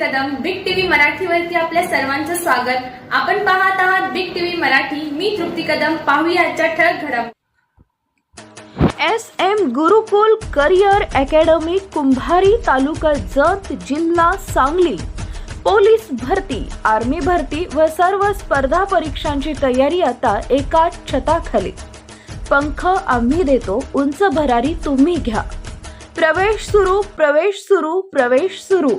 Kadam big TV मराठीवरती आपल्या सर्वांचं स्वागत. आपण पाहत आहात बिग टीव्ही मराठी. मी तृप्ती कदम. पाहूया आजच्या ठळक घडम S M Gurukul career academy Kumbhari taluka Jat जिल्हा सांगली. पोलीस भरती आर्मी भरती व सर्व स्पर्धा परीक्षांची तयारी आता एका छताखाली. पंख आम्ही देतो उंच भरारी तुम्ही घ्या. प्रवेश सुरू प्रवेश सुरू प्रवेश सुरू.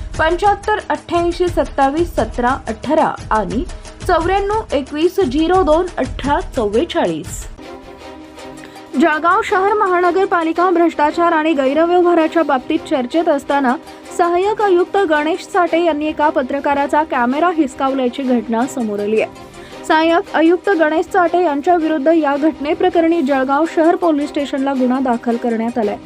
पंच्याहत्तर अठ्ठ्याऐंशी सत्तावीस सतरा अठरा आणि चौऱ्याण्णव एकवीस झिरो दोन अठरा चव्वेचाळीस. जळगाव शहर महानगरपालिका भ्रष्टाचार आणि गैरव्यवहाराच्या बाबतीत चर्चेत असताना सहाय्यक आयुक्त गणेश साठे यांनी एका पत्रकाराचा कॅमेरा हिसकावल्याची घटना समोर आली आहे. सहाय्यक आयुक्त गणेश साठे यांच्या विरुद्ध या घटनेप्रकरणी जळगाव शहर पोलीस स्टेशनला गुन्हा दाखल करण्यात आलाय.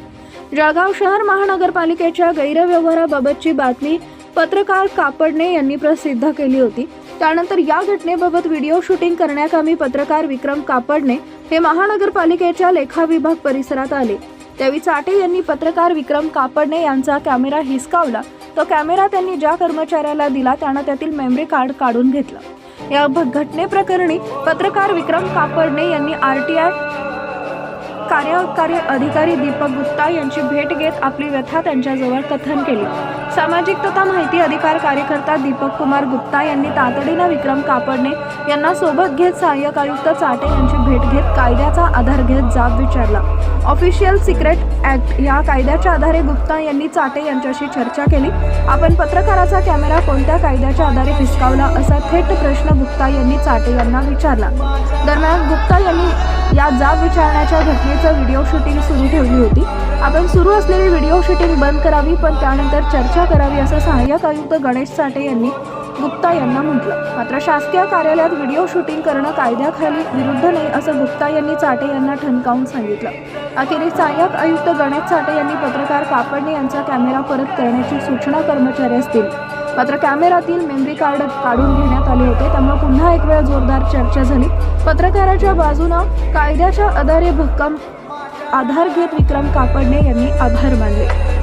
जळगाव शहर महानगरपालिकेच्या गैरव्यवहाराबाबतची बातमी पत्रकार कापडणे यांनी प्रसिद्ध केली होती. त्यानंतर या घटनेबाबत व्हिडिओ शूटिंग करण्याकामी पत्रकार विक्रम कापडणे हे महानगरपालिकेच्या लेखा विभाग परिसरात आले. त्यावेळी चाटे यांनी पत्रकार विक्रम कापडणे यांचा कॅमेरा हिसकावला. तो कॅमेरा त्यांनी ज्या कर्मचाऱ्याला दिला त्यानं त्यातील मेमरी कार्ड काढून घेतलं. या घटनेप्रकरणी पत्रकार विक्रम कापडणे यांनी आर टी आय कार्यकारी अधिकारी दीपक गुप्ता यांची भेट घेत आपली व्यथा त्यांच्याजवळ कथन केली. सामाजिक तथा माहिती अधिकार कार्यकर्ता दीपक कुमार गुप्ता यांनी तातडीनं विक्रम कापडणे यांना सोबत घेत सहाय्यक आयुक्त चाटे यांची भेट घेत कायद्याचा आधार घेत जाब विचारला. ऑफिशियल सिक्रेट ऍक्ट या कायद्याच्या आधारे गुप्ता यांनी चाटे यांच्याशी चर्चा केली. आपण पत्रकाराचा कॅमेरा कोणत्या कायद्याच्या आधारे हिसकावला असा थेट प्रश्न गुप्ता यांनी चाटे यांना विचारला. दरम्यान गुप्ता यांनी या जाब विचारण्याच्या घटनेचं व्हिडिओ शूटिंग सुरू ठेवली होती. आपण सुरू असलेली व्हिडिओ शूटिंग बंद करावी पण त्यानंतर चर्चा करावी असं सहाय्यक आयुक्त गणेश साठे यांनी गुप्ता यांना म्हटलं. मात्र शासकीय कार्यालयात व्हिडिओ शूटिंग करणं कायद्याखाली विरुद्ध नाही असं गुप्ता यांनी चाटे यांना ठणकावून सांगितलं. अखेरीस सहाय्यक आयुक्त गणेश साठे यांनी पत्रकार कापडणे यांचा कॅमेरा परत करण्याची सूचना कर्मचाऱ्यास दिली मात्र कॅमेरातील मेमरी कार्ड काढून घेण्यात आले होते. त्यामुळे पुन्हा एक वेळ जोरदार चर्चा झाली. पत्रकाराच्या बाजूनं कायद्याच्या आधारे भक्कम आधार घेत विक्रम कापडणे यांनी आभार मानले.